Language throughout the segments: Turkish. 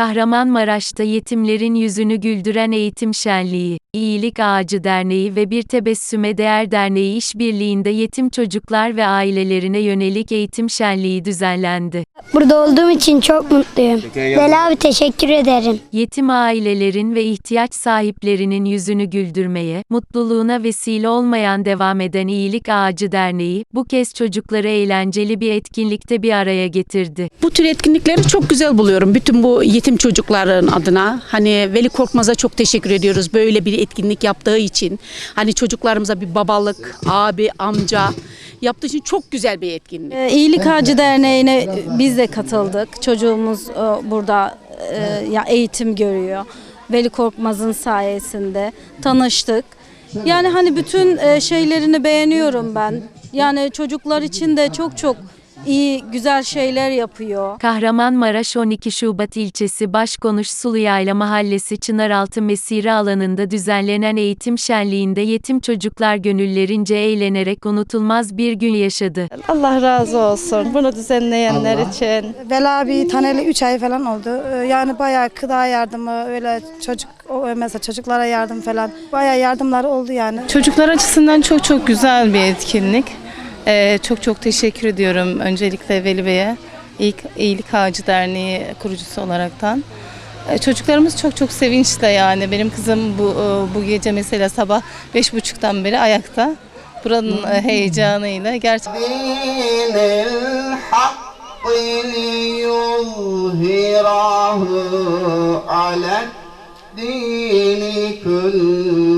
Kahramanmaraş'ta yetimlerin yüzünü güldüren eğitim şenliği, İyilik Ağacı Derneği ve Bir Tebessüme Değer Derneği işbirliğinde yetim çocuklar ve ailelerine yönelik eğitim şenliği düzenlendi. Burada olduğum için çok mutluyum. Veli abi teşekkür ederim. Yetim ailelerin ve ihtiyaç sahiplerinin yüzünü güldürmeye, mutluluğuna vesile olmayan devam eden İyilik Ağacı Derneği, bu kez çocukları eğlenceli bir etkinlikte bir araya getirdi. Bu tür etkinlikleri çok güzel buluyorum. Bütün bu yetim çocukların adına. Hani Veli Korkmaz'a çok teşekkür ediyoruz. Böyle bir etkinlik yaptığı için. Hani çocuklarımıza bir babalık, abi, amca yaptığı için çok güzel bir etkinlik. Ee, İyilik Ağacı Derneği'ne biz de katıldık. Çocuğumuz e, burada e, eğitim görüyor. Veli Korkmaz'ın sayesinde tanıştık. Yani hani bütün e, şeylerini beğeniyorum ben. Yani çocuklar için de çok çok iyi, güzel şeyler yapıyor. Kahramanmaraş 12 Şubat ilçesi Başkonuş Suluyayla Mahallesi Çınaraltı Mesire alanında düzenlenen eğitim şenliğinde yetim çocuklar gönüllerince eğlenerek unutulmaz bir gün yaşadı. Allah razı olsun bunu düzenleyenler için. Bela abi taneli 3 ay falan oldu. Ee, Yani bayağı gıda yardımı, öyle çocuk o mesela çocuklara yardım falan bayağı yardımları oldu yani. Çocuklar açısından çok çok güzel bir etkinlik. Ee, çok çok teşekkür ediyorum öncelikle Veli Bey'e. İlk İyilik Ağacı Derneği kurucusu olaraktan. Ee, Çocuklarımız çok çok sevinçle yani. Benim kızım bu e, bu gece mesela sabah beş buçuktan beri ayakta. Buranın e, heyecanıyla gerçekten دين الحق ليظهره على الدين كله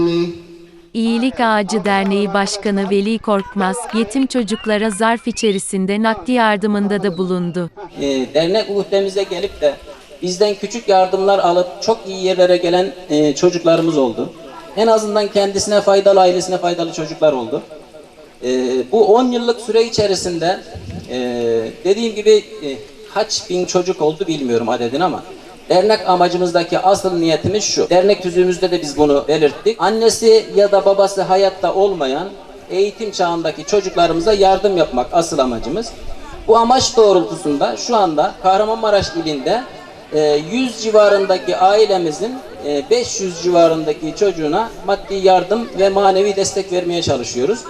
İyilik Ağacı Derneği Başkanı Veli Korkmaz, yetim çocuklara zarf içerisinde nakdi yardımında da bulundu. e, dernek uhdemize gelip de bizden küçük yardımlar alıp çok iyi yerlere gelen e, çocuklarımız oldu. En azından kendisine faydalı, ailesine faydalı çocuklar oldu. E, bu 10 yıllık süre içerisinde e, dediğim gibi e, kaç bin çocuk oldu bilmiyorum adedini ama dernek amacımızdaki asıl niyetimiz şu. Dernek tüzüğümüzde de biz bunu belirttik. Annesi ya da babası hayatta olmayan eğitim çağındaki çocuklarımıza yardım yapmak asıl amacımız. Bu amaç doğrultusunda şu anda Kahramanmaraş ilinde e, 100 civarındaki ailemizin e, 500 civarındaki çocuğuna maddi yardım ve manevi destek vermeye çalışıyoruz.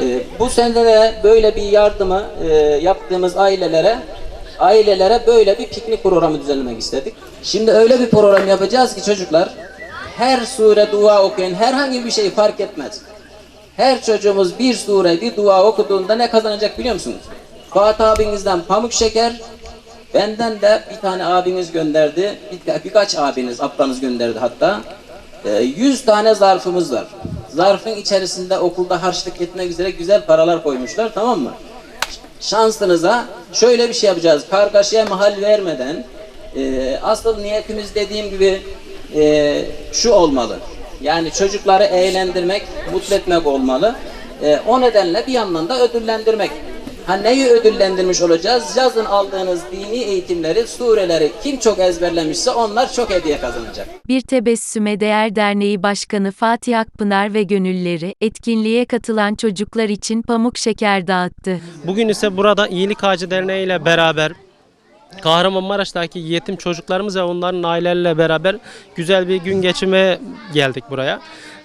E, Bu sene de böyle bir yardımı e, yaptığımız ailelere ailelere böyle bir piknik programı düzenlemek istedik. Şimdi öyle bir program yapacağız ki çocuklar her sure dua okuyun herhangi bir şey fark etmez. Her çocuğumuz bir sure, bir dua okuduğunda ne kazanacak biliyor musunuz? Fuat abinizden pamuk şeker, benden de bir tane abiniz gönderdi, bir, birkaç abiniz, ablanız gönderdi hatta. Ee, 100 tane zarfımız var. Zarfın içerisinde okulda harçlık etmek üzere güzel paralar koymuşlar, tamam mı? Şansınıza şöyle bir şey yapacağız. Kargaşaya mahal vermeden, e, asıl niyetimiz dediğim gibi e, şu olmalı. Yani çocukları eğlendirmek, mutlu etmek olmalı. E, o nedenle bir yandan da ödüllendirmek. Ha neyi ödüllendirmiş olacağız? Yazın aldığınız dini eğitimleri, sureleri kim çok ezberlemişse onlar çok hediye kazanacak. Bir Tebessüme Değer Derneği Başkanı Fatih Akpınar ve gönülleri, etkinliğe katılan çocuklar için pamuk şeker dağıttı. Bugün ise burada İyilik Ağacı Derneği ile beraber Kahramanmaraş'taki yetim çocuklarımız ve onların aileleriyle beraber güzel bir gün geçirmeye geldik buraya.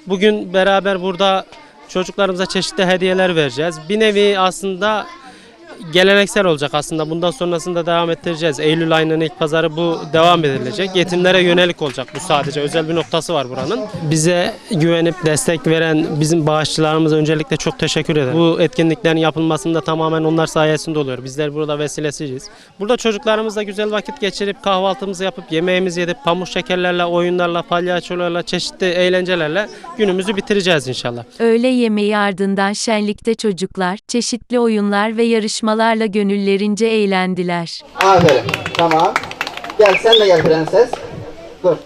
Bugün beraber burada çocuklarımıza çeşitli hediyeler vereceğiz. Bir nevi aslında geleneksel olacak aslında. Bundan sonrasında devam ettireceğiz. Eylül ayının ilk pazarı bu devam edilecek. Yetimlere yönelik olacak bu sadece. Özel bir noktası var buranın. Bize güvenip destek veren bizim bağışçılarımıza öncelikle çok teşekkür ederim. Bu etkinliklerin yapılmasında tamamen onlar sayesinde oluyor. Bizler burada vesilesiyiz. Burada çocuklarımızla güzel vakit geçirip kahvaltımızı yapıp yemeğimizi yedip pamuk şekerlerle, oyunlarla, palyaçolarla, çeşitli eğlencelerle günümüzü bitireceğiz inşallah. Öğle yemeği ardından şenlikte çocuklar, çeşitli oyunlar ve yarışmalarla gönüllerince eğlendiler. Aferin. Tamam. Gel sen de gel prenses. Dur.